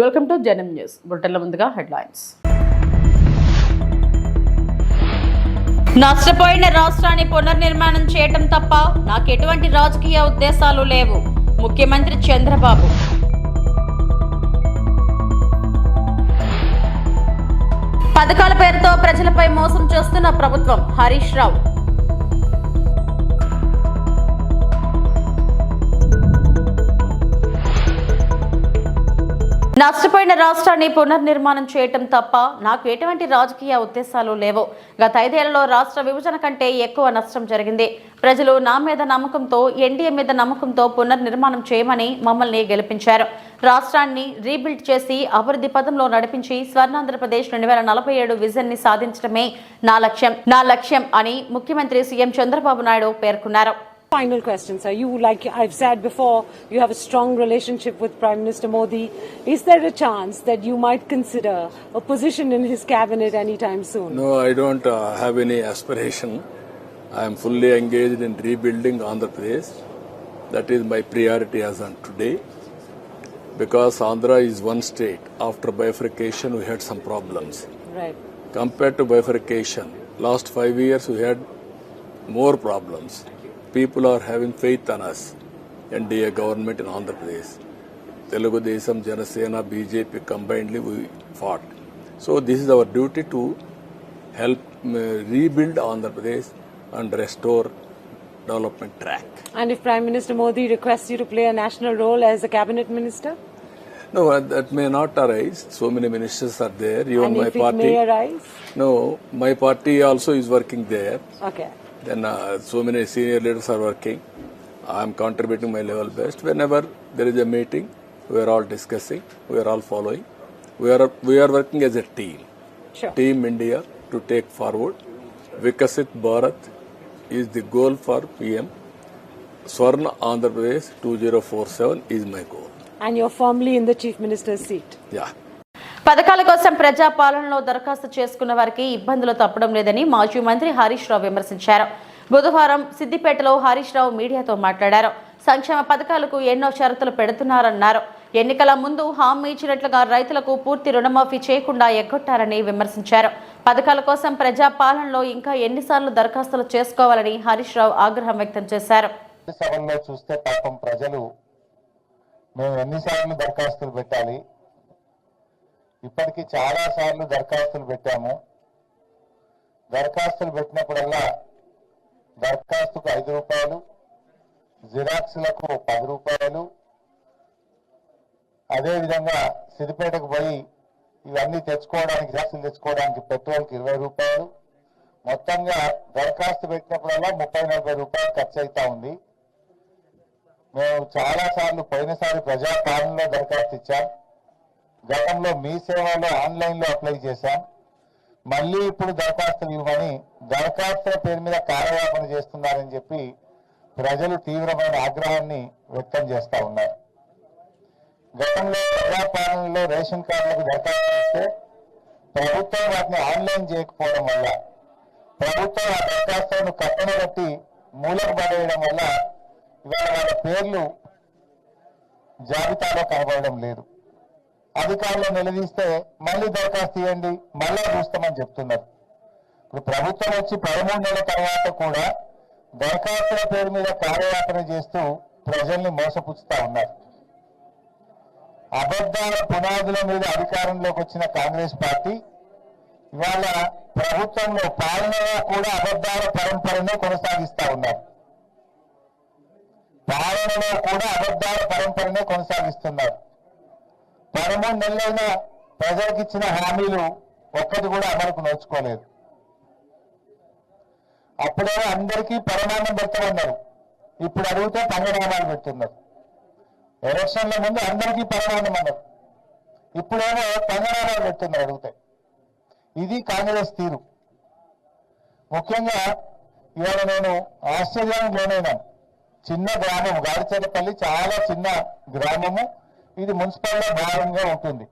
Welcome to Janam news. బుట్టల ముందుగా headlines. నష్టపోయిన రాష్ట్రాన్ని పునర్నిర్మాణం చేయటం తప్ప నాకు ఎటువంటి రాజకీయ ఉద్దేశాలు లేవు. ముఖ్యమంత్రి చంద్రబాబు. పథకాల పేరుతో ప్రజలపై మోసం చేస్తున్న ప్రభుత్వం హరీష్ రావు. నష్టపోయిన రాష్ట్రాన్ని పునర్నిర్మాణం చేయటం తప్ప నాకు ఎటువంటి రాజకీయ ఉద్దేశాలు లేవు. గత ఐదేళ్ళలో రాష్ట్ర విభజన కంటే ఎక్కువ నష్టం జరిగింది. ప్రజలు నా మీద నమ్మకంతో ఎన్డీఏ మీద నమ్మకంతో పునర్నిర్మాణం చేయమని మమ్మల్ని గెలిపించారు. రాష్ట్రాన్ని రీబిల్డ్ చేసి అభివృద్ధి పదంలో నడిపించి స్వర్ణాంధ్రప్రదేశ్ రెండు వేల నలభై ఏడు విజన్ని సాధించడమే నా లక్ష్యం. నా లక్ష్యం అని ముఖ్యమంత్రి సీఎం చంద్రబాబు నాయుడు పేర్కొన్నారు. Final question, sir. You, like I've said before, you have a strong relationship with Prime Minister Modi. Is there a chance that you might consider a position in his cabinet anytime soon? No, I don't uh, have any aspiration. I am fully engaged in rebuilding Andhra Pradesh. That is my priority as on today. Because Andhra is one state. After bifurcation, we had some problems. Right. Compared to bifurcation, last five years we had more problems. People are having faith on us, NDA government in Andhra Pradesh. Telugu Desam, Janasena, BJP combinedly we fought. So this is our duty to help uh, rebuild Andhra Pradesh and restore development track. And if Prime Minister Modi requests you to play a national role as a cabinet minister, No, uh, that may not arise. So many ministers are there. Even and my if it party. may arise, No, my party also is working there. okay. Then uh, so many senior leaders are working. I am contributing my level best. Whenever there is a meeting, we are all discussing, we are all following. We are we are working as a team. Sure. Team India to take forward. Vikasit Bharat is the goal for PM. Swarna Andhra Pradesh 2047 is my goal. And you're firmly in the chief minister's seat. Yeah. పథకాల కోసం ప్రజా పాలనలో దరఖాస్తు చేసుకున్న వారికి ఇబ్బందులు తప్పడం లేదని మాజీ మంత్రి హరీష్ రావు విమర్శించారు బుధవారం సిద్దిపేటలో హరీష్ రావు మీడియాతో మాట్లాడారు. సంక్షేమ పథకాలకు ఎన్నో షరతులు పెడుతున్నారన్నారు. ఎన్నికల ముందు హామీ ఇచ్చినట్లుగా రైతులకు పూర్తి రుణమాఫీ చేయకుండా ఎగ్గొట్టారని విమర్శించారు. పథకాల కోసం ప్రజాపాలనలో ఇంకా ఎన్నిసార్లు దరఖాస్తులు చేసుకోవాలని హరీష్ రావు ఆగ్రహం వ్యక్తం చేశారు. సభల్లో చూస్తే పాపం ప్రజలు మేము ఎన్నిసార్లు దరఖాస్తులు పెట్టాలి? ఇప్పటికీ చాలా సార్లు దరఖాస్తులు పెట్టాము. దరఖాస్తులు పెట్టినప్పుడల్లా దరఖాస్తుకు ఐదు రూపాయలు జిరాక్స్లకు పది రూపాయలు. అదేవిధంగా సిద్దిపేటకు పోయి ఇవన్నీ తెచ్చుకోవడానికి జిరాక్సులు తెచ్చుకోవడానికి పెట్రోల్కి ఇరవై రూపాయలు. మొత్తంగా దరఖాస్తు పెట్టినప్పుడల్లా ముప్పై నలభై రూపాయలు ఖర్చు అవుతా ఉంది. మేము చాలా సార్లు పోయినసారి ప్రజాపాలనలో దరఖాస్తు ఇచ్చాం. గతంలో మీ సేవలో ఆన్లైన్లో అప్లై చేశాం. మళ్ళీ ఇప్పుడు దరఖాస్తులు ఇవ్వమని దరఖాస్తుల పేరు మీద కార్యవాపన చేస్తున్నారని చెప్పి ప్రజలు తీవ్రమైన ఆగ్రహాన్ని వ్యక్తం చేస్తా ఉన్నారు. గతంలో ప్రజాపాలనలో రేషన్ కార్డులకు దరఖాస్తు ఇస్తే ప్రభుత్వం వాటిని ఆన్లైన్ చేయకపోవడం వల్ల ప్రభుత్వం ఆ దరఖాస్తులను కట్టన కట్టి మూలకు పడేయడం వల్ల ఇవాళ వాళ్ళ పేర్లు జాబితాలో కనబడడం లేదు. అధికారులు నిలదీస్తే మళ్ళీ దరఖాస్తు ఇవ్వండి మళ్ళీ చూస్తామని చెప్తున్నారు. ఇప్పుడు ప్రభుత్వం వచ్చి పదమూడు నెలల తర్వాత కూడా దరఖాస్తుల పేరు మీద కార్యయాపన చేస్తూ ప్రజల్ని మోసపుచ్చుతా ఉన్నారు. అబద్ధాల పునాదుల మీద అధికారంలోకి వచ్చిన కాంగ్రెస్ పార్టీ ఇవాళ ప్రభుత్వంలో పాలనలో కూడా అబద్ధాల పరంపరనే కొనసాగిస్తా ఉన్నారు. పాలనలో కూడా అబద్ధాల పరంపరనే కొనసాగిస్తున్నారు. పదమూడు నెలలైనా ప్రజలకు ఇచ్చిన హామీలు ఒక్కటి కూడా అమలుకు నోచుకోలేదు. అప్పుడేమో అందరికీ పరమాన్నం పెడతామన్నారు ఇప్పుడు అడిగితే పంగనామాలు పెడుతున్నారు. ఎలక్షన్ల ముందు అందరికీ పరమాన్నం అన్నారు. ఇప్పుడేమో పంగనామాలు పెడుతున్నారు అడిగితే. ఇది కాంగ్రెస్ తీరు. ముఖ్యంగా ఇవాళ నేను ఆశ్చర్యానికి లోనైనాను. చిన్న గ్రామం గాడిచేటపల్లి చాలా చిన్న గ్రామము. ఇది మున్సిపల్లో భాగంగా ఉంటుంది.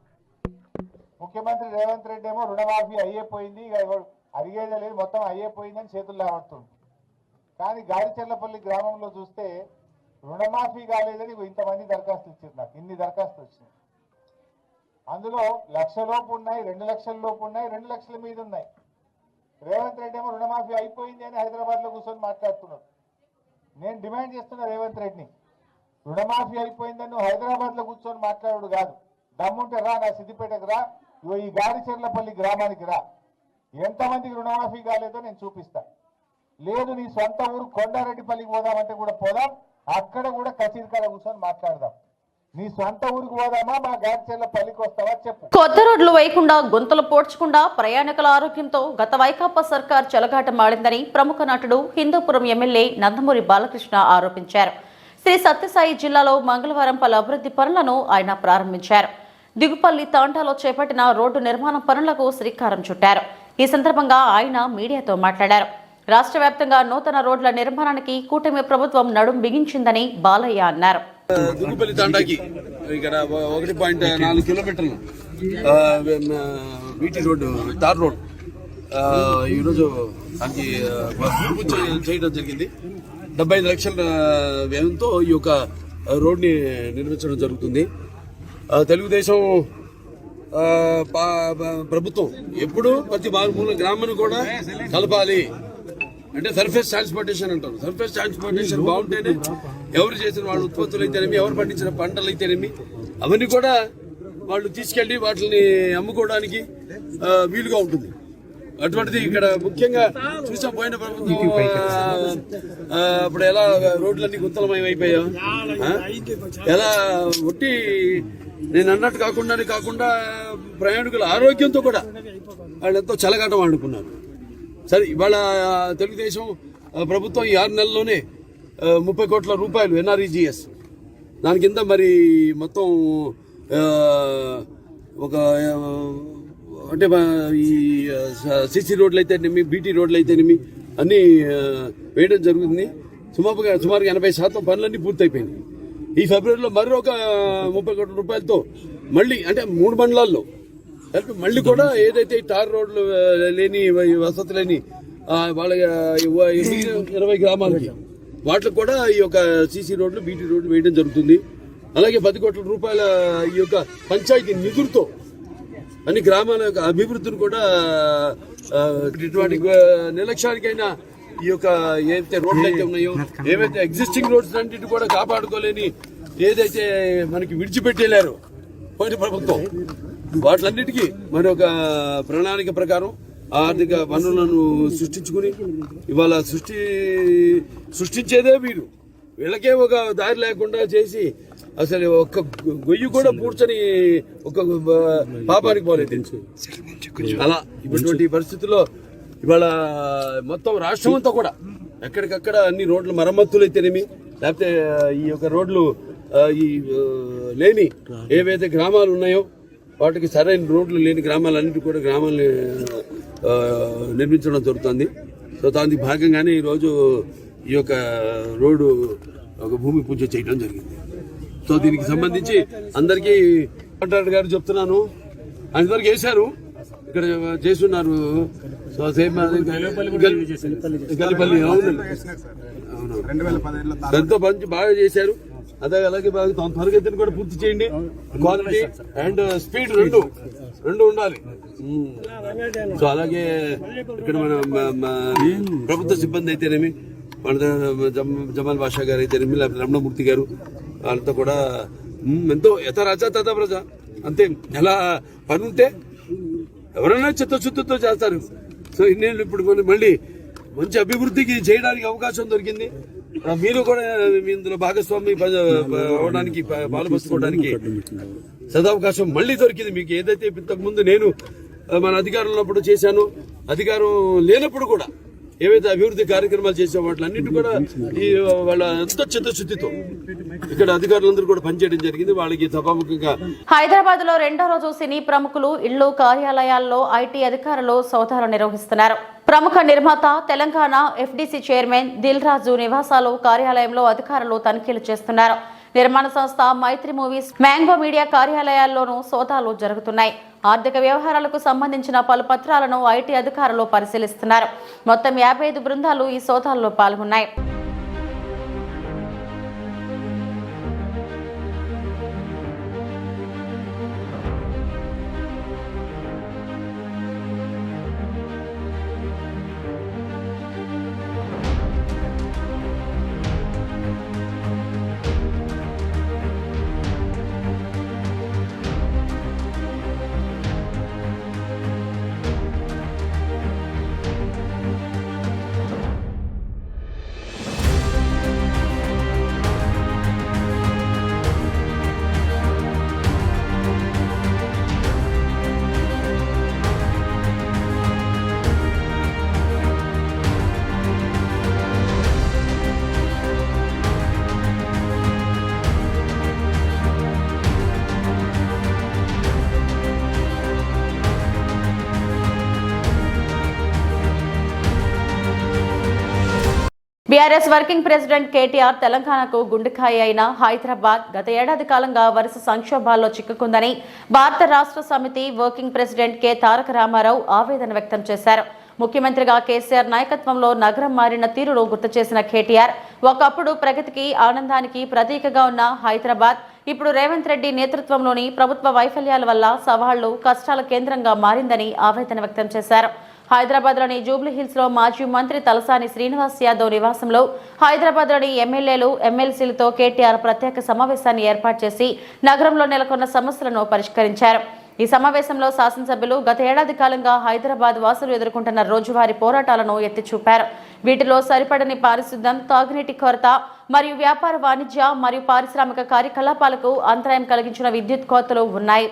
ముఖ్యమంత్రి రేవంత్ రెడ్డి ఏమో రుణమాఫీ అయ్యేపోయింది ఇక అడిగేదే లేదు మొత్తం అయ్యేపోయిందని చేతులు లేవడుతుంది కానీ గాలిచెర్లపల్లి గ్రామంలో చూస్తే రుణమాఫీ కాలేదని ఇంతమంది దరఖాస్తులు ఇచ్చారు నాకు ఇన్ని దరఖాస్తులు వచ్చినాయి. అందులో లక్ష లోపు ఉన్నాయి రెండు లక్షల లోపు ఉన్నాయి రెండు లక్షల మీద ఉన్నాయి. రేవంత్ రెడ్డి ఏమో రుణమాఫీ అయిపోయింది అని హైదరాబాద్లో కూర్చొని మాట్లాడుతున్నాడు. నేను డిమాండ్ చేస్తున్నా రేవంత్ రెడ్డిని. రుణమాఫీ అయిపోయిందని నువ్వు హైదరాబాద్లో కూర్చొని మాట్లాడు కాదు. దమ్ముంటే రా నా సిద్దిపేటకు రా ఈ గాడిచెర్లపల్లి గ్రామానికి రా. ఎంతమందికి రుణమాఫీ కాలేదో నేను చూపిస్తా. లేదు నీ సొంత ఊరు కొండారెడ్డిపల్లికి పోదామంటే కూడా పోదాం అక్కడ కూడా కచేరికాడ కూర్చొని మాట్లాడదాం. నీ సొంత ఊరికి పోదామా మా గాడిచెర్లపల్లికి వస్తావా చెప్పు. కొత్త రోడ్లు వేయకుండా గుంతలు పోడ్చకుండా ప్రయాణికుల ఆరోగ్యంతో గత వైకాపా సర్కార్ చెలగాటమాడిందని ప్రముఖ నటుడు హిందూపురం ఎమ్మెల్యే నందమూరి బాలకృష్ణ ఆరోపించారు. శ్రీ సత్యసాయి జిల్లాలో మంగళవారం పలు అభివృద్ధి పనులను ఆయన ప్రారంభించారు. దిగుపల్లి తాండాలో చేపట్టిన రోడ్డు నిర్మాణ పనులకు శ్రీకారం చుట్టారు. ఈ సందర్భంగా ఆయన మీడియాతో మాట్లాడారు. రాష్ట్ర వ్యాప్తంగా నూతన రోడ్ల నిర్మాణానికి కూటమి ప్రభుత్వం నడుం బిగించిందని బాలయ్య అన్నారు. దుగ్గుపల్లి తాండాకి ఇక్కడ ఒకటి పాయింట్ నాలుగు కిలోమీటర్లు బీటీ రోడ్డు తార్ రోడ్. ఈరోజు దానికి చేయడం జరిగింది. డెబ్బై ఐదు లక్షల వ్యయంతో ఈ యొక్క రోడ్ని నిర్మించడం జరుగుతుంది. తెలుగుదేశం పా- ప్రభుత్వం ఎప్పుడు ప్రతి మారుమూల గ్రామాన్ని కూడా కలపాలి. అంటే సర్ఫేస్ ట్రాన్స్పోర్టేషన్ అంటారు. సర్ఫేస్ ట్రాన్స్పోర్టేషన్ బాగుంటేనే ఎవరు చేసిన వాళ్ళ ఉత్పత్తులు అయితేనేమి ఎవరు పండించిన పంటలు అయితేనేమి అవన్నీ కూడా వాళ్ళు తీసుకెళ్ళి వాటిని అమ్ముకోవడానికి వీలుగా ఉంటుంది. అటువంటిది ఇక్కడ ముఖ్యంగా చూసాం పోయిన ప్రభుత్వం అప్పుడు ఎలా రోడ్లన్నీ గుంతలమయం అయిపోయా? ఎలా ఒట్టి నేను అన్నట్టు కాకుండానే కాకుండా ప్రయాణికుల ఆరోగ్యంతో కూడా వాళ్ళు ఎంతో చలగాటం ఆడుకున్నారు సరే ఇవాళ తెలుగుదేశం ప్రభుత్వం ఈ ఆరు నెలల్లోనే ముప్పై కోట్ల రూపాయలు ఎన్ఆర్ఈజిఎస్ దాని కింద మరి మొత్తం ఒక అంటే ఈ సిసి రోడ్లు అయితేనేమి బీటీ రోడ్లు అయితేనేమి అన్నీ వేయడం జరుగుతుంది. సుమారుగా సుమారుగా ఎనభై శాతం పనులన్నీ పూర్తయిపోయినాయి. ఈ ఫిబ్రవరిలో ఒక ముప్పై కోట్ల రూపాయలతో మళ్ళీ అంటే మూడు మండలాల్లో కలిపి మళ్ళీ కూడా ఏదైతే టార్ రోడ్లు లేని వసతి లేని వాళ్ళ ఇరవై గ్రామాలకి వాటికి కూడా ఈ యొక్క సీసీ రోడ్లు బీటీ రోడ్లు వేయడం జరుగుతుంది. అలాగే పది కోట్ల రూపాయల ఈ యొక్క పంచాయతీ నిధులతో అన్ని గ్రామాల యొక్క అభివృద్ధిని కూడా ఇటువంటి నిర్లక్ష్యానికైనా ఈ యొక్క ఏదైతే రోడ్లు అయితే ఉన్నాయో ఏవైతే ఎగ్జిస్టింగ్ రోడ్స్ అన్నింటిని కూడా కాపాడుకోలేని ఏదైతే మనకి విడిచిపెట్టేలారో పోయిన ప్రభుత్వం వాటిలన్నిటికీ మరి ఒక ప్రణాళిక ప్రకారం ఆర్థిక వనరులను సృష్టించుకుని ఇవాళ సృష్టి సృష్టించేదే వీరు. వీళ్ళకే ఒక దారి లేకుండా చేసి అసలు ఒక్క గొయ్యి కూడా పూడ్చని ఒక పాపానికి పోలేదు. అలా ఇటువంటి పరిస్థితుల్లో ఇవాళ మొత్తం రాష్ట్రం అంతా కూడా ఎక్కడికక్కడ అన్ని రోడ్ల మరమ్మతులు అయితేనేమి లేకపోతే ఈ యొక్క రోడ్లు ఈ లేని ఏవైతే గ్రామాలు ఉన్నాయో వాటికి సరైన రోడ్లు లేని గ్రామాలన్నిటి కూడా గ్రామాలని నిర్మించడం జరుగుతుంది. సో దానికి భాగంగానే ఈరోజు ఈ యొక్క రోడ్డు ఒక భూమి పూజ చేయడం జరిగింది. సో దీనికి సంబంధించి అందరికీ కాంట్రాక్టర్ గారు చెప్తున్నాను అందరికి వేశారు ఇక్కడ చేస్తున్నారు సో సేమ్ గల్లిపల్లి అవును అవును ఎంతో మంచి బాగా చేశారు అదే అలాగే బాగా త్వరగతిని కూడా పూర్తి చేయండి క్వాలిటీ అండ్ స్పీడ్ రెండు రెండు ఉండాలి. సో అలాగే ఇక్కడ మన ప్రభుత్వ సిబ్బంది అయితేనేమి మన జమ- జమాల్ బాషా గారు అయితేనేమి లేకపోతే రమణమూర్తి గారు వాళ్ళతో కూడా ఎంతో యథ రాజా తథా ప్రజ? అంతే ఎలా పని ఉంటే ఎవరైనా చిత్తశుద్ధితో చేస్తారు. సో ఇన్నేళ్ళు ఇప్పుడు మళ్ళీ మంచి అభివృద్ధికి చేయడానికి అవకాశం దొరికింది. మీరు కూడా మీ ఇందులో భాగస్వామి అవడానికి పాల్పంచుకోవడానికి సదావకాశం మళ్ళీ దొరికింది. మీకు ఏదైతే ఇంతకుముందు నేను మన అధికారంలో ఉన్నప్పుడు చేశాను అధికారం లేనప్పుడు కూడా ఏవైతే అభివృద్ధి కార్యక్రమాలు చేసే వాటిలన్నింటి కూడా ఈ వాళ్ళ ఎంతో చిత్తశుద్ధితో ఇక్కడ అధికారులందరూ కూడా పనిచేయడం జరిగింది. వాళ్ళకి సభాముఖంగా హైదరాబాద్లో రెండో రోజు సినీ ప్రముఖులు ఇళ్ళు కార్యాలయాల్లో ఐటీ అధికారులు సోదాలు నిర్వహిస్తున్నారు. ప్రముఖ నిర్మాత తెలంగాణ ఎఫ్డీసీ చైర్మన్ దిల్ రాజు నివాసాలు కార్యాలయంలో అధికారులు తనిఖీలు చేస్తున్నారు. నిర్మాణ సంస్థ మైత్రి మూవీస్ మ్యాంగో మీడియా కార్యాలయాల్లోనూ సోదాలు జరుగుతున్నాయి. ఆర్థిక వ్యవహారాలకు సంబంధించిన పలు పత్రాలను ఐటీ అధికారులు పరిశీలిస్తున్నారు. మొత్తం యాభై ఐదు బృందాలు ఈ సోదాల్లో పాల్గొన్నాయి. బీఆర్ఎస్ వర్కింగ్ ప్రెసిడెంట్ కేటీఆర్ తెలంగాణకు గుండెకాయ అయిన హైదరాబాద్ గత ఏడాది కాలంగా వరుస సంక్షోభాల్లో చిక్కుకుందని Bharat Rashtra Samithi working president K. Taraka Rama Rao ఆవేదన వ్యక్తం చేశారు. ముఖ్యమంత్రిగా కేసీఆర్ నాయకత్వంలో నగరం మారిన తీరును గుర్తు చేసిన కేటీఆర్ ఒకప్పుడు ప్రగతికి ఆనందానికి ప్రతీకగా ఉన్న హైదరాబాద్ ఇప్పుడు రేవంత్ రెడ్డి నేతృత్వంలోని ప్రభుత్వ వైఫల్యాల వల్ల సవాళ్ళు కష్టాల కేంద్రంగా మారిందని ఆవేదన వ్యక్తం చేశారు. హైదరాబాద్లోని జూబ్లీహిల్స్లో మాజీ మంత్రి తలసాని శ్రీనివాస్ యాదవ్ నివాసంలో హైదరాబాద్లోని ఎమ్మెల్యేలు ఎమ్మెల్సీలతో కేటీఆర్ ప్రత్యేక సమావేశాన్ని ఏర్పాటు చేసి నగరంలో నెలకొన్న సమస్యలను పరిష్కరించారు. ఈ సమావేశంలో శాసనసభ్యులు గత ఏడాది కాలంగా హైదరాబాద్ వాసులు ఎదుర్కొంటున్న రోజువారీ పోరాటాలను ఎత్తి చూపారు వీటిలో సరిపడని పారిశుద్ధ్యం తాగునీటి కొరత మరియు వ్యాపార వాణిజ్య మరియు పారిశ్రామిక కార్యకలాపాలకు అంతరాయం కలిగించిన విద్యుత్ కోతలు ఉన్నాయి.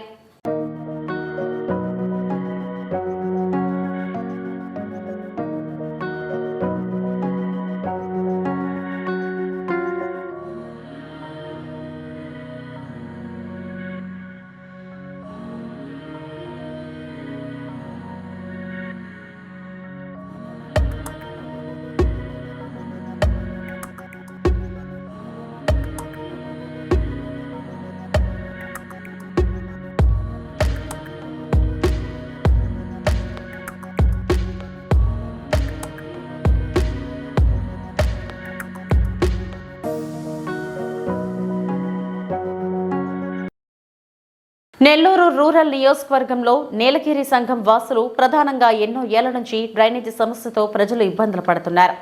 నెల్లూరు రూరల్ నియోజకవర్గంలో నీలగిరి సంఘం వాసులు ప్రధానంగా ఎన్నో ఏళ్ళ నుంచి డ్రైనేజీ సమస్యతో ప్రజలు ఇబ్బందులు పడుతున్నారు.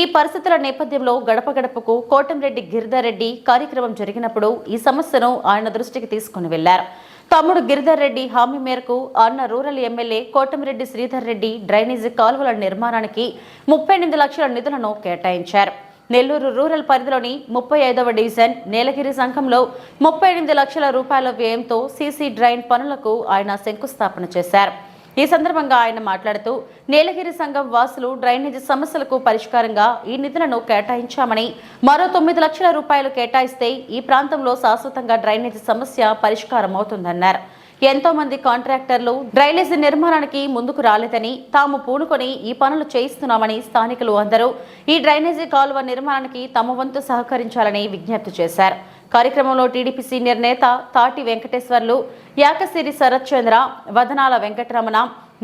ఈ పరిస్థితుల నేపథ్యంలో గడప గడపకు కోటంరెడ్డి గిరిధర్ రెడ్డి కార్యక్రమం జరిగినప్పుడు ఈ సమస్యను ఆయన దృష్టికి తీసుకుని వెళ్ళారు. తమ్ముడు గిరిధర్ రెడ్డి హామీ మేరకు అన్న rural MLA Kotamreddy Sridhar Reddy drainage కాలువల నిర్మాణానికి ముప్పై ఎనిమిది లక్షల నిధులను కేటాయించారు. నెల్లూరు రూరల్ పరిధిలోని ముప్పై ఐదవ డివిజన్ నీలగిరి సంఘంలో ముప్పై ఎనిమిది లక్షల రూపాయల వ్యయంతో సీసీ డ్రైన్ పనులకు ఆయన శంకుస్థాపన చేశారు. ఈ సందర్భంగా ఆయన మాట్లాడుతూ నీలగిరి సంఘం వాసులు డ్రైనేజీ సమస్యలకు పరిష్కారంగా ఈ నిధులను కేటాయించామని మరో తొమ్మిది లక్షల రూపాయలు కేటాయిస్తే ఈ ప్రాంతంలో శాశ్వతంగా డ్రైనేజీ సమస్య పరిష్కారం అవుతుందన్నారు ఎంతో మంది కాంట్రాక్టర్లు డ్రైనేజీ నిర్మాణానికి ముందుకు రాలేదని తాము పూనుకొని ఈ పనులు చేయిస్తున్నామని స్థానికులు అందరూ. ఈ డ్రైనేజీ కాలువ నిర్మాణానికి తమ వంతు సహకరించాలని విజ్ఞప్తి చేశారు. కార్యక్రమంలో టీడీపీ సీనియర్ నేత తాటి వెంకటేశ్వర్లు యాకసిరి శరత్చంద్ర వదనాల వెంకటరమణ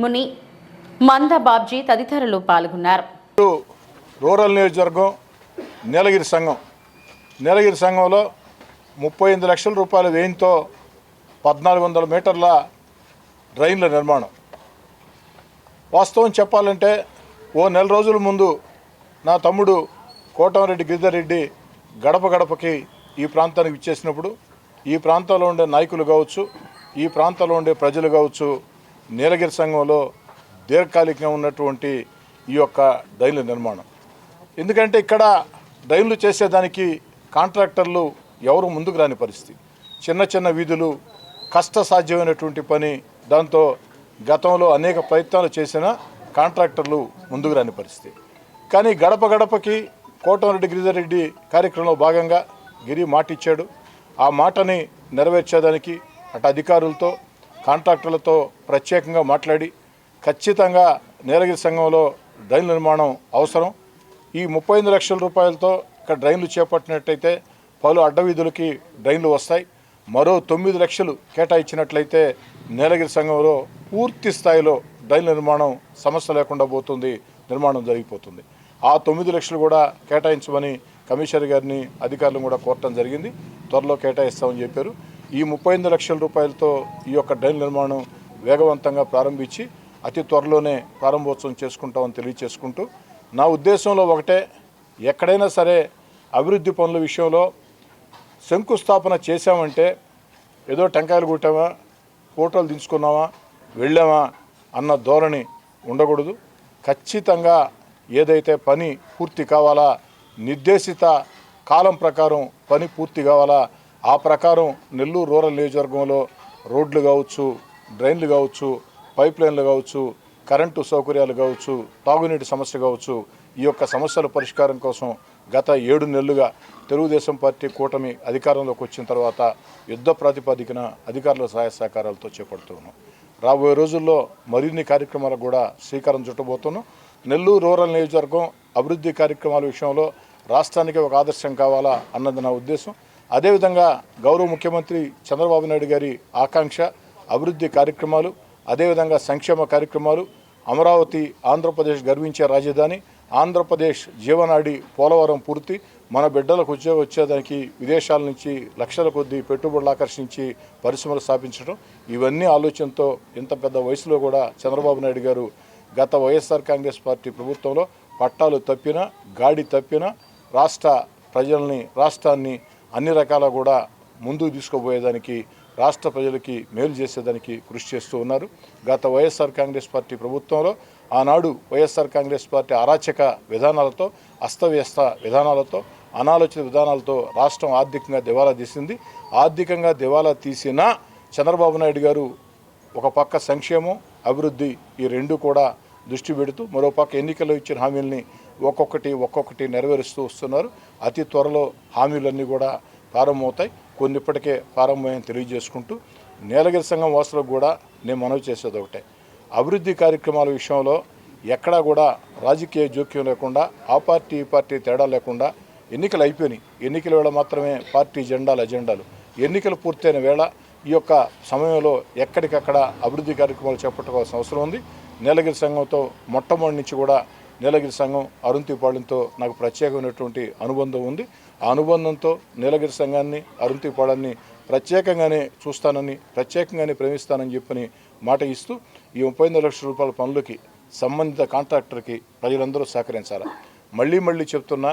ముని మంద బాబ్జీ తదితరులు పాల్గొన్నారు. రూరల్ నియోజకవర్గం నీలగిరి సంఘం. నీలగిరి సంఘంలో ముప్పై ఎనిమిది లక్షల రూపాయల వ్యయంతో పద్నాలుగు వందల మీటర్ల డ్రైన్ల నిర్మాణం. వాస్తవం చెప్పాలంటే ఓ నెల రోజుల ముందు నా తమ్ముడు కోటమరెడ్డి గిరిధర్రెడ్డి గడప గడపకి ఈ ప్రాంతానికి ఇచ్చేసినప్పుడు ఈ ప్రాంతంలో ఉండే నాయకులు కావచ్చు ఈ ప్రాంతంలో ఉండే ప్రజలు కావచ్చు నీలగిరి సంఘంలో దీర్ఘకాలికంగా ఉన్నటువంటి ఈ యొక్క డ్రైన్ల నిర్మాణం. ఎందుకంటే ఇక్కడ డ్రైన్లు చేసేదానికి కాంట్రాక్టర్లు ఎవరు ముందుకు రాని పరిస్థితి. చిన్న చిన్న వీధులు కష్టసాధ్యమైనటువంటి పని. దాంతో గతంలో అనేక ప్రయత్నాలు చేసిన కాంట్రాక్టర్లు ముందుకు రాని పరిస్థితి. కానీ గడప గడపకి కోటమిరెడ్డి గిరిజారెడ్డి రెడ్డి కార్యక్రమంలో భాగంగా గిరి మాట ఇచ్చాడు ఆ మాటని నెరవేర్చేదానికి అటు అధికారులతో కాంట్రాక్టర్లతో ప్రత్యేకంగా మాట్లాడి ఖచ్చితంగా నీలగిరి సంఘంలో డ్రైన్ నిర్మాణం అవసరం. ఈ ముప్పై ఎనిమిది లక్షల రూపాయలతో ఇక్కడ డ్రైన్లు చేపట్టినట్టయితే పలు అడ్డవీధులకి డ్రైన్లు వస్తాయి. మరో తొమ్మిది లక్షలు కేటాయించినట్లయితే నీలగిరి సంఘంలో పూర్తి స్థాయిలో రైలు నిర్మాణం సమస్య లేకుండా పోతుంది నిర్మాణం జరిగిపోతుంది. ఆ తొమ్మిది లక్షలు కూడా కేటాయించమని కమిషనర్ గారిని అధికారులను కూడా కోరటం జరిగింది. త్వరలో కేటాయిస్తామని చెప్పారు. ఈ ముప్పై ఎనిమిది లక్షల రూపాయలతో ఈ యొక్క డ్రైన్ నిర్మాణం వేగవంతంగా ప్రారంభించి అతి త్వరలోనే ప్రారంభోత్సవం చేసుకుంటామని తెలియచేసుకుంటూ నా ఉద్దేశంలో ఒకటే ఎక్కడైనా సరే అభివృద్ధి పనుల విషయంలో శంకుస్థాపన చేశామంటే ఏదో టెంకాయలు కొట్టామా ఫోటోలు దించుకున్నామా వెళ్ళామా అన్న ధోరణి ఉండకూడదు. ఖచ్చితంగా ఏదైతే పని పూర్తి కావాలా నిర్దేశిత కాలం ప్రకారం పని పూర్తి కావాలా ఆ ప్రకారం నెల్లూరు రూరల్ నియోజకవర్గంలో రోడ్లు కావచ్చు డ్రైన్లు కావచ్చు పైప్ లైన్లు కావచ్చు కరెంటు సౌకర్యాలు కావచ్చు తాగునీటి సమస్య కావచ్చు ఈ యొక్క సమస్యల పరిష్కారం కోసం గత ఏడు నెలలుగా తెలుగుదేశం పార్టీ కూటమి అధికారంలోకి వచ్చిన తర్వాత యుద్ధ ప్రాతిపదికన అధికారుల సహాయ సహకారాలతో చేపడుతూ ఉన్నాం. రాబోయే రోజుల్లో మరిన్ని కార్యక్రమాలకు కూడా శ్రీకారం చుట్టబోతున్నాం. నెల్లూరు రూరల్ నియోజకవర్గం అభివృద్ధి కార్యక్రమాల విషయంలో రాష్ట్రానికి ఒక ఆదర్శం కావాలా అన్నది నా ఉద్దేశం. అదేవిధంగా గౌరవ ముఖ్యమంత్రి చంద్రబాబు నాయుడు గారి ఆకాంక్ష అభివృద్ధి కార్యక్రమాలు అదేవిధంగా సంక్షేమ కార్యక్రమాలు అమరావతి ఆంధ్రప్రదేశ్ గర్వించే రాజధాని ఆంధ్రప్రదేశ్ జీవనాడి పోలవరం పూర్తి. మన బిడ్డలకు ఉద్యోగం వచ్చేదానికి విదేశాల నుంచి లక్షల కొద్దీ పెట్టుబడులు ఆకర్షించి పరిశ్రమలు స్థాపించడం. ఇవన్నీ ఆలోచనతో ఇంత పెద్ద వయసులో కూడా చంద్రబాబు నాయుడు గారు గత వైఎస్ఆర్ కాంగ్రెస్ పార్టీ ప్రభుత్వంలో పట్టాలు తప్పిన గాడి తప్పిన రాష్ట్ర ప్రజల్ని రాష్ట్రాన్ని అన్ని రకాల కూడా ముందుకు తీసుకుపోయేదానికి రాష్ట్ర ప్రజలకి మేలు చేసేదానికి కృషి చేస్తూ ఉన్నారు. గత వైఎస్ఆర్ కాంగ్రెస్ పార్టీ ప్రభుత్వంలో ఆనాడు వైఎస్ఆర్ కాంగ్రెస్ పార్టీ అరాచక విధానాలతో అస్తవ్యస్త విధానాలతో అనాలోచిత విధానాలతో రాష్ట్రం ఆర్థికంగా దివాలా తీసింది. ఆర్థికంగా దివాలా తీసిన చంద్రబాబు నాయుడు గారు ఒక పక్క సంక్షేమం అభివృద్ధి ఈ రెండు కూడా దృష్టి పెడుతూ మరోపక్క ఎన్నికల్లో ఇచ్చిన హామీల్ని ఒక్కొక్కటి ఒక్కొక్కటి నెరవేరుస్తూ వస్తున్నారు. అతి త్వరలో హామీలన్నీ కూడా ప్రారంభమవుతాయి. కొన్ని ఇప్పటికే ప్రారంభమని తెలియజేసుకుంటూ నీలగిరి సంఘం వాసులకు కూడా నేను మనవి చేసేది ఒకటే. అభివృద్ధి కార్యక్రమాల విషయంలో ఎక్కడా కూడా రాజకీయ జోక్యం లేకుండా ఆ పార్టీ ఈ పార్టీ తేడా లేకుండా ఎన్నికలు అయిపోయినాయి. ఎన్నికల వేళ మాత్రమే పార్టీ జెండాలు అజెండాలు. ఎన్నికలు పూర్తయిన వేళ ఈ యొక్క సమయంలో ఎక్కడికక్కడ అభివృద్ధి కార్యక్రమాలు చేపట్టుకోవాల్సిన అవసరం ఉంది. నీలగిరి సంఘంతో మొట్టమొదటి నుంచి కూడా నీలగిరి సంఘం అరుంతిపాళెంతో నాకు ప్రత్యేకమైనటువంటి అనుబంధం ఉంది. ఆ అనుబంధంతో నీలగిరి సంఘాన్ని అరుంతిపాళెన్ని ప్రత్యేకంగానే చూస్తానని ప్రత్యేకంగానే ప్రేమిస్తానని చెప్పని మాట ఇస్తూ ఈ ముప్పై ఎనిమిది లక్షల రూపాయల పనులకి సంబంధిత కాంట్రాక్టర్కి ప్రజలందరూ సహకరించాలి? మళ్ళీ మళ్ళీ చెప్తున్నా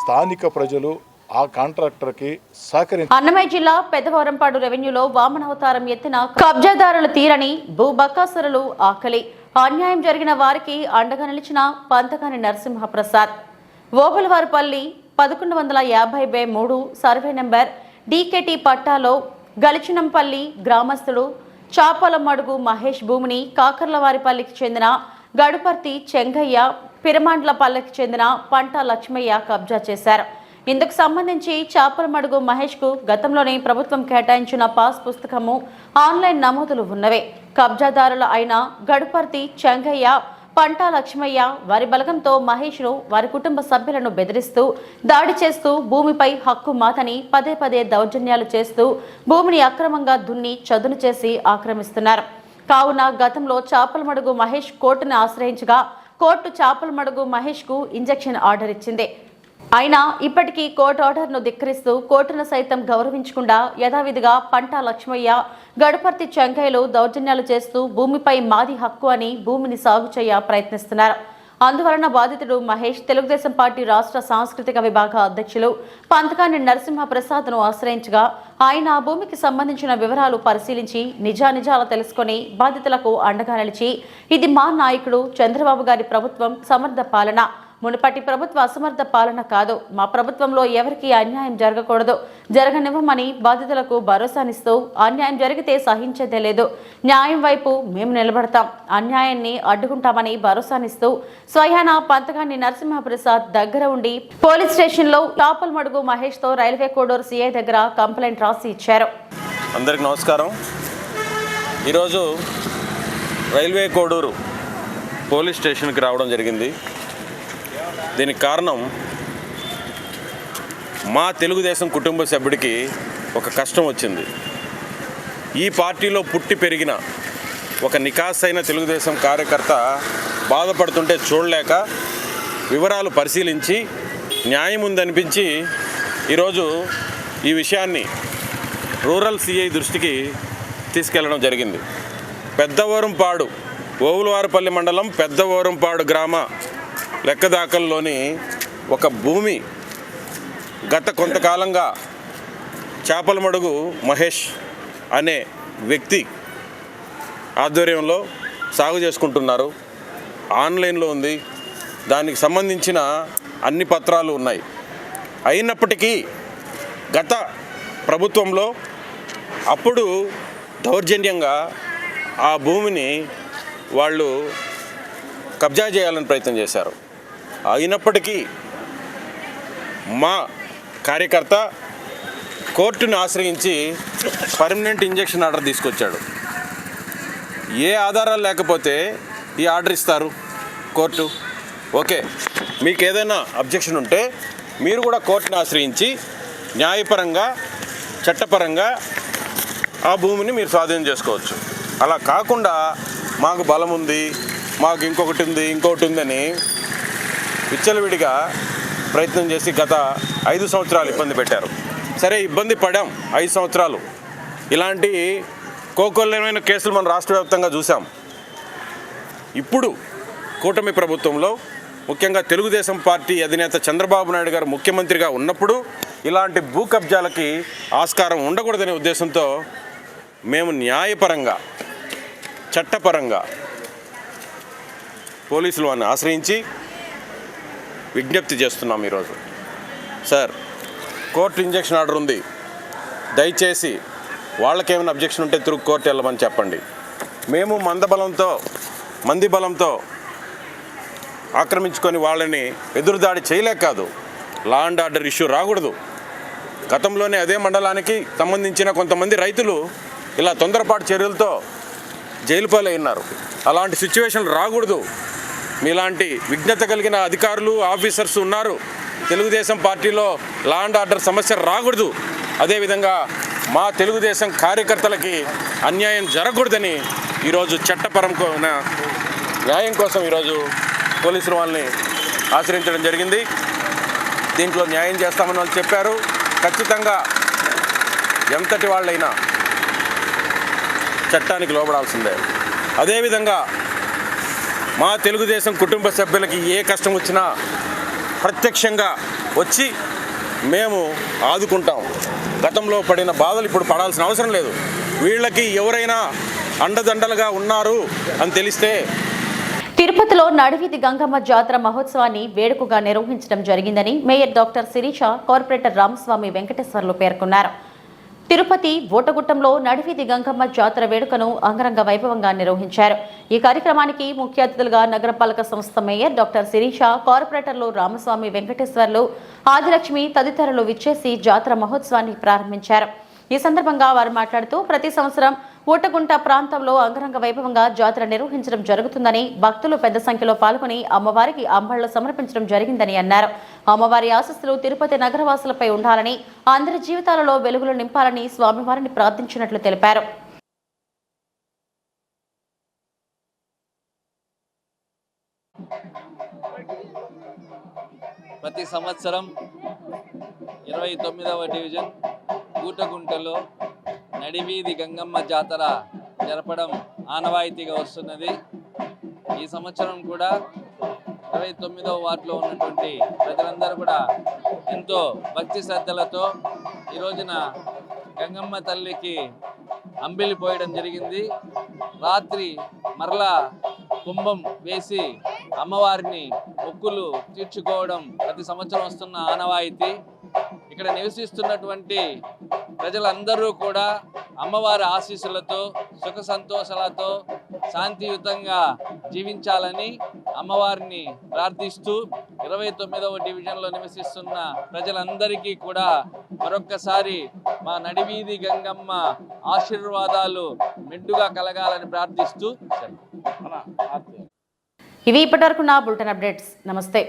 స్థానిక ప్రజలు ఆ కాంట్రాక్టర్కి సహకరించి అన్నమయ్య జిల్లా పెద్దవరంపాడు రెవెన్యూలో వామనావతారం ఎత్తిన కబ్జాదారులు తీరని భూబకాసురులు ఆకలి. అన్యాయం జరిగిన వారికి అండగా నిలిచిన పంతకాని నరసింహప్రసాద్. ఓబులవారిపల్లి పదకొండు వందల యాభై బై మూడు సర్వే నెంబర్ డీకేటీ పట్టాలో గలిచినంపల్లి గ్రామస్తుడు చాపలమడుగు మహేష్ భూమిని కాకర్లవారిపల్లికి చెందిన గడుపర్తి చెంగయ్య పిరమాండ్లపల్లికి చెందిన పంట లక్ష్మయ్య కబ్జా చేశారు. ఇందుకు సంబంధించి చాపలమడుగు మహేష్కు గతంలోనే ప్రభుత్వం కేటాయించిన పాస్ పుస్తకము ఆన్లైన్ నమోదులు ఉన్నవే. కబ్జాదారుల అయిన గడుపర్తి చెంగయ్య పంటా లక్ష్మయ్య వారి బలగంతో మహేష్ను వారి కుటుంబ సభ్యులను బెదిరిస్తూ దాడి చేస్తూ భూమిపై హక్కు మాతని పదే పదే దౌర్జన్యాలు చేస్తూ భూమిని అక్రమంగా దున్ని చదును చేసి ఆక్రమిస్తున్నారు. కావున గతంలో చేపలమడుగు మహేష్ కోర్టును ఆశ్రయించగా కోర్టు చేపలమడుగు మహేష్కు ఇంజెక్షన్ ఆర్డర్ ఇచ్చింది. అయినా ఇప్పటికీ కోర్టు ఆర్డర్ను ధిక్కరిస్తూ కోర్టును సైతం గౌరవించకుండా యథావిధిగా పంట లక్ష్మయ్య గడపర్తి చెంకయ్యలు దౌర్జన్యాలు చేస్తూ భూమిపై మాది హక్కు అని భూమిని సాగు చేయ ప్రయత్నిస్తున్నారు. అందువలన బాధితుడు మహేష్ తెలుగుదేశం పార్టీ రాష్ట్ర సాంస్కృతిక విభాగ అధ్యక్షులు పంతకాని నరసింహప్రసాద్ను ఆశ్రయించగా ఆయన ఆ భూమికి సంబంధించిన వివరాలు పరిశీలించి నిజానిజాలు తెలుసుకొని బాధితులకు అండగా నిలిచి ఇది మా నాయకుడు చంద్రబాబు గారి ప్రభుత్వం సమర్థ పాలన. మునుపటి ప్రభుత్వ అసమర్థ పాలన కాదు. మా ప్రభుత్వంలో ఎవరికీ అన్యాయం జరగకూడదు. జరగనివ్వమని బాధితులకు భరోసానిస్తూ అన్యాయం జరిగితే సహించేదే లేదు. న్యాయం వైపు మేము నిలబడతాం. అన్యాయాన్ని అడ్డుకుంటామని భరోసానిస్తూ స్వయాన పంతకాన్ని నరసింహప్రసాద్ దగ్గర ఉండి పోలీస్ స్టేషన్లో టాపల్ మడుగు మహేష్తో రైల్వే కోడూరు సీఐ దగ్గర కంప్లైంట్ రాసి ఇచ్చారు. అందరికి నమస్కారం. ఈరోజు రైల్వే కోడూరు పోలీస్ స్టేషన్కి రావడం జరిగింది. దీనికి కారణం మా తెలుగుదేశం కుటుంబ సభ్యుడికి ఒక కష్టం వచ్చింది. ఈ పార్టీలో పుట్టి పెరిగిన ఒక నికాసైన తెలుగుదేశం కార్యకర్త బాధపడుతుంటే చూడలేక వివరాలు పరిశీలించి న్యాయం ఉందనిపించి ఈరోజు ఈ విషయాన్ని రూరల్ సిఐ దృష్టికి తీసుకెళ్ళడం జరిగింది. పెద్దవరంపాడు ఓవులవారిపల్లి మండలం పెద్దవరంపాడు గ్రామ లెక్కదాకల్లోని ఒక భూమి గత కొంతకాలంగా చేపలమడుగు మహేష్ అనే వ్యక్తి ఆధ్వర్యంలో సాగు చేసుకుంటున్నారు. ఆన్లైన్లో ఉంది. దానికి సంబంధించిన అన్ని పత్రాలు ఉన్నాయి. అయినప్పటికీ గత ప్రభుత్వంలో అప్పుడు దౌర్జన్యంగా ఆ భూమిని వాళ్ళు కబ్జా చేయాలని ప్రయత్నం చేశారు. అయినప్పటికీ మా కార్యకర్త కోర్టును ఆశ్రయించి పర్మనెంట్ ఇంజెక్షన్ ఆర్డర్ తీసుకొచ్చాడు. ఏ ఆధారాలు లేకపోతే ఈ ఆర్డర్ ఇస్తారు కోర్టు. ఓకే మీకు ఏదైనా అబ్జెక్షన్ ఉంటే మీరు కూడా కోర్టును ఆశ్రయించి న్యాయపరంగా చట్టపరంగా ఆ భూమిని మీరు స్వాధీనం చేసుకోవచ్చు. అలా కాకుండా మాకు బలం ఉంది మాకు ఇంకొకటి ఉంది ఇంకొకటి ఉందని విచ్చలవిడిగా ప్రయత్నం చేసి గత ఐదు సంవత్సరాలు ఇబ్బంది పెట్టారు. సరే ఇబ్బంది పడాం ఐదు సంవత్సరాలు. ఇలాంటి కోకొల్లమైన కేసులు మనం రాష్ట్ర వ్యాప్తంగా చూసాం ఇప్పుడు కూటమి ప్రభుత్వంలో ముఖ్యంగా తెలుగుదేశం పార్టీ అధినేత చంద్రబాబు నాయుడు గారు ముఖ్యమంత్రిగా ఉన్నప్పుడు ఇలాంటి భూ కబ్జాలకి ఆస్కారం ఉండకూడదనే ఉద్దేశంతో మేము న్యాయపరంగా చట్టపరంగా పోలీసులు వారిని ఆశ్రయించి విజ్ఞప్తి చేస్తున్నాం ఈరోజు. సార్ కోర్టు ఇంజక్షన్ ఆర్డర్ ఉంది. దయచేసి వాళ్ళకేమైనా అబ్జెక్షన్ ఉంటే తిరుగు కోర్టు వెళ్ళమని చెప్పండి. మేము మందబలంతో మంది బలంతో ఆక్రమించుకొని వాళ్ళని ఎదురుదాడి చేయలేక కాదు. లా అండ్ ఆర్డర్ ఇష్యూ రాకూడదు. గతంలోనే అదే మండలానికి సంబంధించిన కొంతమంది రైతులు ఇలా తొందరపాటు చర్యలతో జైలు ఉన్నారు. అలాంటి సిచ్యువేషన్ రాకూడదు. మీలాంటి విజ్ఞత కలిగిన అధికారులు ఆఫీసర్స్ ఉన్నారు. తెలుగుదేశం పార్టీలో లా అండ్ ఆర్డర్ సమస్య రాకూడదు. అదేవిధంగా మా తెలుగుదేశం కార్యకర్తలకి అన్యాయం జరగకూడదని ఈరోజు చట్టపరం న్యాయం కోసం ఈరోజు పోలీసులు వాళ్ళని ఆశ్రయించడం జరిగింది. దీంట్లో న్యాయం చేస్తామని వాళ్ళు చెప్పారు. ఖచ్చితంగా ఎంతటి వాళ్ళైనా చట్టానికి లోబడాల్సిందే. అదేవిధంగా మా తెలుగుదేశం కుటుంబ సభ్యులకి ఏ కష్టం వచ్చినా ప్రత్యక్షంగా వచ్చి మేము ఆదుకుంటాం. గతంలో పడిన బాధలు ఇప్పుడు పడాల్సిన అవసరం లేదు. వీళ్ళకి ఎవరైనా అండదండలుగా ఉన్నారు అని తెలిస్తే తిరుపతిలో నడివీధి గంగమ్మ జాతర మహోత్సవాన్ని వేడుకగా నిర్వహించడం జరిగిందని mayor doctor Sirisha corporator Ramaswamy Venkateswarlu పేర్కొన్నారు. తిరుపతి ఓటగుట్టంలో నడివీధి గంగమ్మ జాతర వేడుకను అంగరంగ వైభవంగా నిర్వహించారు. ఈ కార్యక్రమానికి ముఖ్య అతిథులుగా నగరపాలక సంస్థ మేయర్ డాక్టర్ శిరీష కార్పొరేటర్లు రామస్వామి వెంకటేశ్వర్లు ఆదిలక్ష్మి తదితరులు విచ్చేసి జాతర మహోత్సవాన్ని ప్రారంభించారు. ఈ సందర్భంగా వారు మాట్లాడుతూ ప్రతి సంవత్సరం ఊటగుంట ప్రాంతంలో అంగరంగ వైభవంగా జాతర నిర్వహించడం జరుగుతుందని భక్తులు పెద్ద సంఖ్యలో పాల్గొని అమ్మవారికి అంబళ్ళు సమర్పించడం జరిగిందని అన్నారు. అమ్మవారి ఆశస్సులు తిరుపతి నగరవాసులపై ఉండాలని అందరి జీవితాలలో వెలుగులు నింపాలని స్వామివారిని ప్రార్థించినట్లు తెలిపారు. ప్రతి సంవత్సరం ఇరవై తొమ్మిదవ డివిజన్ కూటగుంటలో నడివీధి గంగమ్మ జాతర జరపడం ఆనవాయితీగా వస్తున్నది. ఈ సంవత్సరం కూడా ఇరవై తొమ్మిదవ వార్డులో ఉన్నటువంటి ప్రజలందరూ కూడా ఎంతో భక్తి శ్రద్ధలతో ఈ రోజున గంగమ్మ తల్లికి అంబిలి పోయడం జరిగింది. రాత్రి మరలా కుంభం వేసి అమ్మవారిని మొక్కులు తీర్చుకోవడం ప్రతి సంవత్సరం వస్తున్న ఆనవాయితీ. ఇక్కడ నివసిస్తున్నటువంటి ప్రజలందరూ కూడా అమ్మవారి ఆశీస్సులతో సుఖ సంతోషాలతో శాంతియుతంగా జీవించాలని అమ్మవారిని ప్రార్థిస్తూ ఇరవై తొమ్మిదవ డివిజన్లో నివసిస్తున్న ప్రజలందరికీ కూడా మరొక్కసారి మా నడివీధి గంగమ్మ ఆశీర్వాదాలు మెండుగా కలగాలని ప్రార్థిస్తూ ఇవి ఇప్పటివరకు నా బులెటిన్ అప్డేట్స్. నమస్తే.